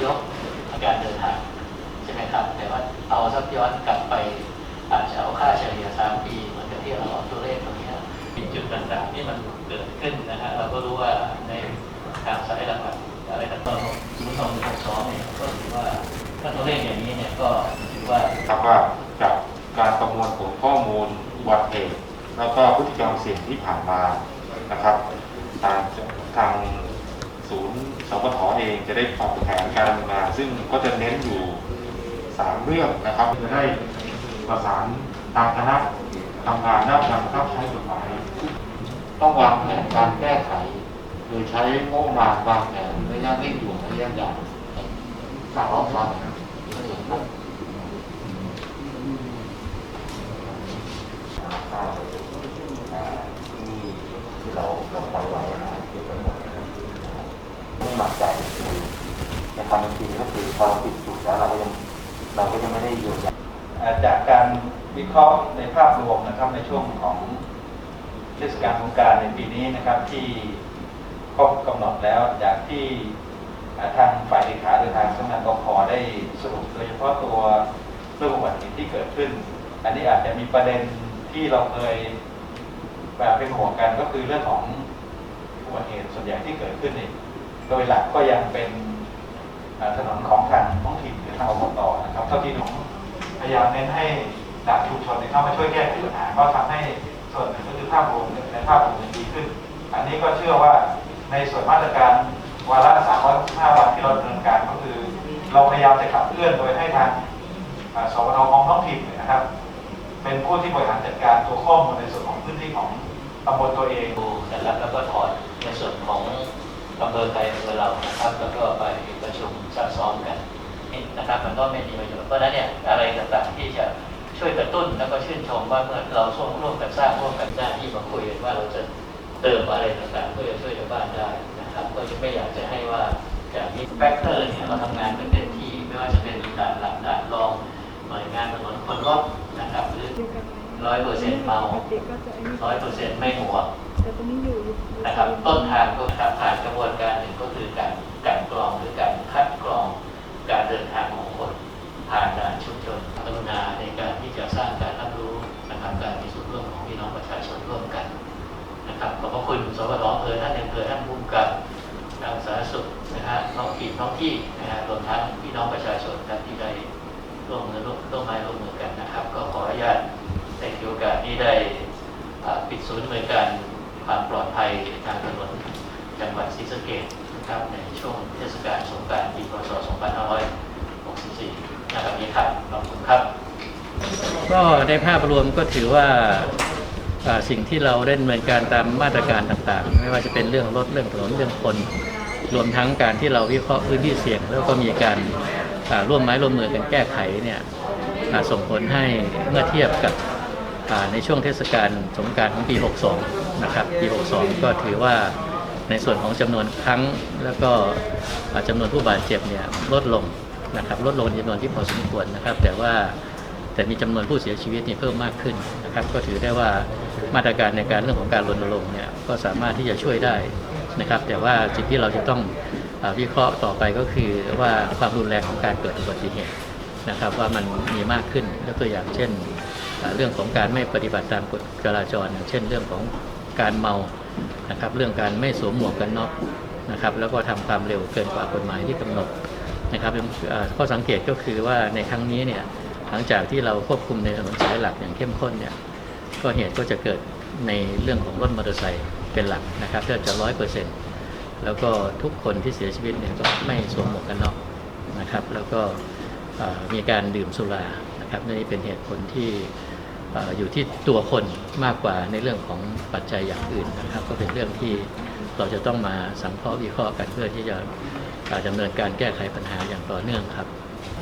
แล้วก็ทางนายกการเดินทางใช่ไหมครับ แต่ว่าเอาซับย้อนกลับไปอาจจะเอาค่าเฉลี่ยสามปีเหมือนกับที่เราเอาตัวเลขตรงนี้มีจุดต่างๆที่มันเกิดขึ้นนะฮะเราก็รู้ว่าในทางสายหลักอะไรต่างๆศูนย์สองหนึ่งหกสองเนี่ยก็ถือว่าถ้าตัวเลขอย่างนี้เนี่ยก็ถือว่าครับว่าจากการประมวลผลข้อมูลอุบัติเหตุแล้วก็พฤติกรรมเสี่ยงที่ผ่านมานะครับ ทางทาง สปทเองจะได้ปรับแผนการดำเนินงานซึ่งก็จะเน้นอยู่สามเรื่องนะครับ จะได้ประสานทางคณะทำงานด้านการบังคับใช้กฎหมาย ต้องวางแผนการแก้ไข โดยใช้งบประมาณวางแผนระยะเร่งด่วนระยะยาวสามรอบครับข้าวอ่าที่ที่เราเราตั้งไว้นะเก็บไว้หมดนะครับไม่ หนักใจคือในความเป็นจริงก็คือพอเราปิดจุดแล้วเราก็ยังเราก็ยังไม่ได้เยียวยาอ่จากการวิเคราะห์ในภาพรวมนะครับในช่วงของเทศกาลสงการในปีนี้นะครับที่ครบกำหนดแล้วจากที่ทางฝ่ายเลขาหรือทางสำนักงานกพได้สรุปโดยเฉพาะตัวเรื่องอุบัติเหตุที่เกิดขึ้น อันนี้อาจจะมีประเด็นที่เราเคยแบบเป็นห่วงกันก็คือเรื่องของอุบัติเหตุส่วนใหญ่ที่เกิดขึ้นนี่ โดยหลักก็ยังเป็นถนนของทางท้องถิ่นหรือทางอบตนะครับเท่าที่ดูพยายามเน้นให้ดานชุมชนเข้ามาช่วยแก้ไขปัญหาก็ทำให้ส่วนหนึ่งก็คือภาพรวมในภาพรวมมันดีขึ้น อันนี้ก็เชื่อว่าในส่วนมาตรการวาระ365วันที่เราดำเนินการก็คือ เราพยายามจะขับเคลื่อนโดยให้ทางสวทของท้องถิ่นนะครับ เป็นผู้ที่บริหารจัดการตัวข้อมูลในส่วนของพื้นที่ของตำบลตัวเองดูนะครับแล้วก็ถอดในส่วนของ อำเภอไทยอำเภอเรานะครับ แล้วก็ไปประชุมซักซ้อมกันนี่นะครับมันก็ไม่มีประโยชน์เพราะนั้นเนี่ยอะไรต่างๆที่จะช่วยกระตุ้นแล้วก็ชื่นชมว่าเมื่อเราร่วมร่วมกันสร้างร่วมกันสร้าที่มาคุยกันว่าเราจะเติมอะไรต่างๆเพื่อจะช่วยชาวบ้านได้นะครับ ก็จะไม่อยากจะให้ว่าจากนี้แฟกเตอร์เนี่ยเราทำงานกันเต็มที่ไม่ว่าจะเป็นด่านหลักด่านรองหน่วยงานถนนคนรถนะครับหรือร้อยเปอร์เซ็นต์เมา่ร้อยเปอร์เซ็นต์ไม่หัวนะครับต้นทางก็ครับ บวนการหนึ่งก็คือการกลันกรองหรือการคัดกรองการเดินทางของคนผ่านด่านชุมชนกรุณาในการที่จะสร้างการรับรู้นะครับการมีส่วนร่วมของพี่น้องประชาชนร่วมกันนะครับขอบพระคุณสวทอำเภอท่านในอำเภอท่านผู้กำกับทางสาธารณสุขนะฮะท้องถิ่นท้องที่นะฮะรวมทั้งพี่น้องประชาชนที่ได้ร่วมมือร่วมร่วมไม้ร่วมมือกันนะครับ ก็ขออนุญาตในโอกาสที่ได้ปิดศูนย์บริการความปลอดภัยทางถนน จังหวัดศรีสะเกษนะครับในช่วงเทศกาลสงกรานต์ปีพศ 2564นะครับนี้ครับ ขอบคุณครับ ก็ในภาพรวมก็ถือว่าสิ่งที่เราได้ดำเนินการตามมาตรการต่างๆ ไม่ว่าจะเป็นเรื่องรถเรื่องถนนเรื่องคน รวมทั้งการที่เราวิเคราะห์พื้นที่เสี่ยง แล้วก็มีการร่วมไม้ร่วมมือกันแก้ไขเนี่ยส่งผลให้เมื่อเทียบกับในช่วงเทศกาลสงการของปี 62 นะครับ ปี 62 ก็ถือว่า ในส่วนของจำนวนครั้งแล้วก็อ่าจำนวนผู้บาดเจ็บเนี่ยลดลงนะครับลดลงจำนวนที่พอสมควรนะครับ แต่ว่าแต่มีจำนวนผู้เสียชีวิตเนี่ยเพิ่มมากขึ้นนะครับ ก็ถือได้ว่ามาตรการในการเรื่องของการรณรงค์เนี่ยก็สามารถที่จะช่วยได้นะครับ แต่ว่าสิ่งที่เราจะต้องอวิเคราะห์ต่อไปก็คือว่าความรุนแรงของการเกิดอุบัติเหตุนะครับ ว่ามันมีมากขึ้นยกตัวอย่างเช่น เรื่องของการไม่ปฏิบัติตามกฎจราจร เช่นเรื่องของการเมา นะครับเรื่องการไม่สวมหมวกกันน็อกนะครับแล้วก็ทำความเร็วเกินกว่ากฎหมายที่กำหนดนะครับข้อสังเกตก็คือว่าในครั้งนี้เนี่ยหลังจากที่เราควบคุมในถนนสายหลักอย่างเข้มข้นเนี่ยก็เหตุก็จะเกิดในเรื่องของรถมอเตอร์ไซค์เป็นหลักนะครับเก็จะร้อยเปอร์เซ็นต์แล้วก็ทุกคนที่เสียชีวิตเนี่ยก็ไม่สวมหมวกกันน็อกนะครับ แล้วก็มีการดื่มสุรานะครับนี่เป็นเหตุผลที่ อยู่ที่ตัวคนมากกว่าในเรื่องของปัจจัยอย่างอื่นนะครับ ก็เป็นเรื่องที่เราจะต้องมาสังเคราะห์วิเคราะห์กันเพื่อที่จะดำเนินการแก้ไขปัญหาอย่างต่อเนื่องครับ